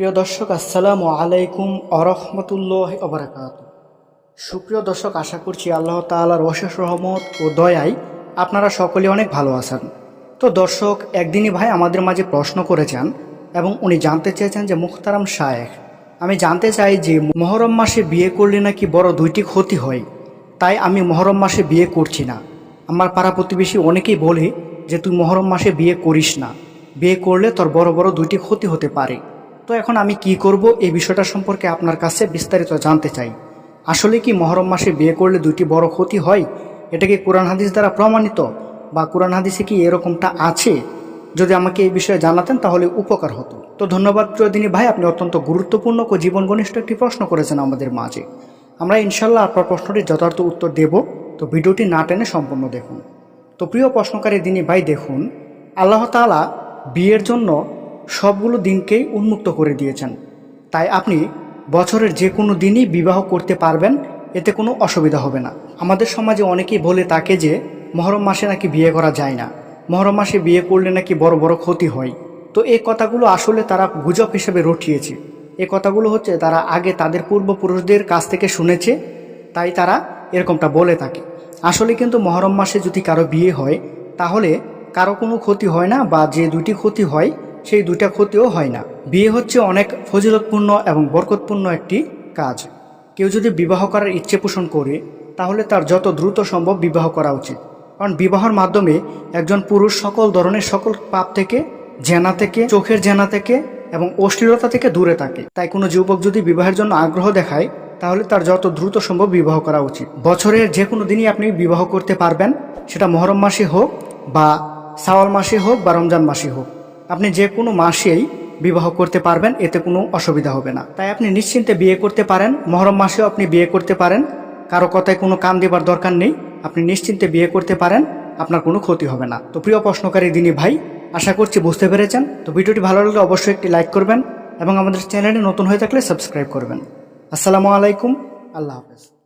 প্রিয় দর্শক, আসসালামু আলাইকুম আরহামতুল্লাহ অবরাকাত সুপ্রিয় দর্শক, আশা করছি আল্লাহ তাআলার অশেষ রহমত ও দয়ায় আপনারা সকলে অনেক ভালো আছেন। তো দর্শক, একদিনই ভাই আমাদের মাঝে প্রশ্ন করেছেন এবং উনি জানতে চেয়েছেন যে মুখতারাম শায়েখ, আমি জানতে চাই যে মহরম মাসে বিয়ে করলে নাকি বড় দুইটি ক্ষতি হয়? তাই আমি মহরম মাসে বিয়ে করছি না। আমার পাড়া প্রতিবেশী অনেকেই বলে যে, তুই মহরম মাসে বিয়ে করিস না। বিয়ে করলে তোর বড় বড় দুইটি ক্ষতি হতে পারে। তো এখন আমি কি করব এই বিষয়টা সম্পর্কে আপনার কাছে বিস্তারিত জানতে চাই। আসলে কি মহরম মাসে বিয়ে করলে দুইটি বড় ক্ষতি হয়? এটা কি কোরআন হাদিস দ্বারা প্রমাণিত? বা কোরআন হাদিসে কি এরকমটা আছে? যদি আমাকে এই বিষয়ে জানাতেন তাহলে উপকার হতো। তো ধন্যবাদ প্রিয়দিনী ভাই, আপনি অত্যন্ত গুরুত্বপূর্ণ ও জীবন ঘনিষ্ঠ একটি প্রশ্ন করেছেন আমাদের মাঝে। আমরা ইনশাল্লাহ আপনার প্রশ্নটির যথার্থ উত্তর দেব। তো ভিডিওটি না টেনে সম্পূর্ণ দেখুন। তো প্রিয় প্রশ্নকারী দিনী ভাই, দেখুন, আল্লাহ তাআলা বিয়ের জন্য সবগুলো দিনকেই উন্মুক্ত করে দিয়েছেন। তাই আপনি বছরের যে কোনো দিনই বিবাহ করতে পারবেন, এতে কোনো অসুবিধা হবে না। আমাদের সমাজে অনেকেই বলে তাকে যে, মহরম মাসে নাকি বিয়ে করা যায় না। মহরম মাসে বিয়ে করলে নাকি বড় বড় ক্ষতি হয়। তো এই কথাগুলো আসলে তারা গুজব হিসেবে রটিয়েছে। এ কথাগুলো হচ্ছে তারা আগে তাদের পূর্বপুরুষদের কাছ থেকে শুনেছে, তাই তারা এরকমটা বলে থাকে। আসলে কিন্তু মহরম মাসে যদি কারও বিয়ে হয়, তাহলে কারও কোনো ক্ষতি হয় না বা যে দুটি ক্ষতি হয় সেই দুইটা ক্ষতিও হয় না। বিয়ে হচ্ছে অনেক ফজিলতপূর্ণ এবং বরকতপূর্ণ একটি কাজ। কেউ যদি বিবাহ করার ইচ্ছে পোষণ করে, তাহলে তার যত দ্রুত সম্ভব বিবাহ করা উচিত। কারণ বিবাহর মাধ্যমে একজন পুরুষ সকল ধরনের সকল পাপ থেকে, জেনা থেকে, চোখের জেনা থেকে এবং অশ্লীলতা থেকে দূরে থাকে। তাই কোনো যুবক যদি বিবাহের জন্য আগ্রহ দেখায়, তাহলে তার যত দ্রুত সম্ভব বিবাহ করা উচিত। বছরের যে কোনো দিনই আপনি বিবাহ করতে পারবেন, সেটা মহরম মাসে হোক বা সাওয়াল মাসে হোক বা রমজান মাসে হোক। আপনি যে কোনো মাসেই বিবাহ করতে পারবেন, এতে কোনো অসুবিধা হবে না। তাই আপনি নিশ্চিন্তে বিয়ে করতে পারেন, মহরম মাসেও আপনি বিয়ে করতে পারেন, কারও কথায় কোনো কান দেবার দরকার নেই, আপনি নিশ্চিন্তে বিয়ে করতে পারেন, আপনার কোনো ক্ষতি হবে না। তো প্রিয় প্রশ্নকারী দিনী ভাই, আশা করছি বুঝতে পেরেছেন। তো ভিডিওটি ভালো লাগলে অবশ্যই একটি লাইক করবেন এবং আমাদের চ্যানেলে নতুন হয়ে থাকলে সাবস্ক্রাইব করবেন। আসসালামু আলাইকুম, আল্লাহ হাফেজ।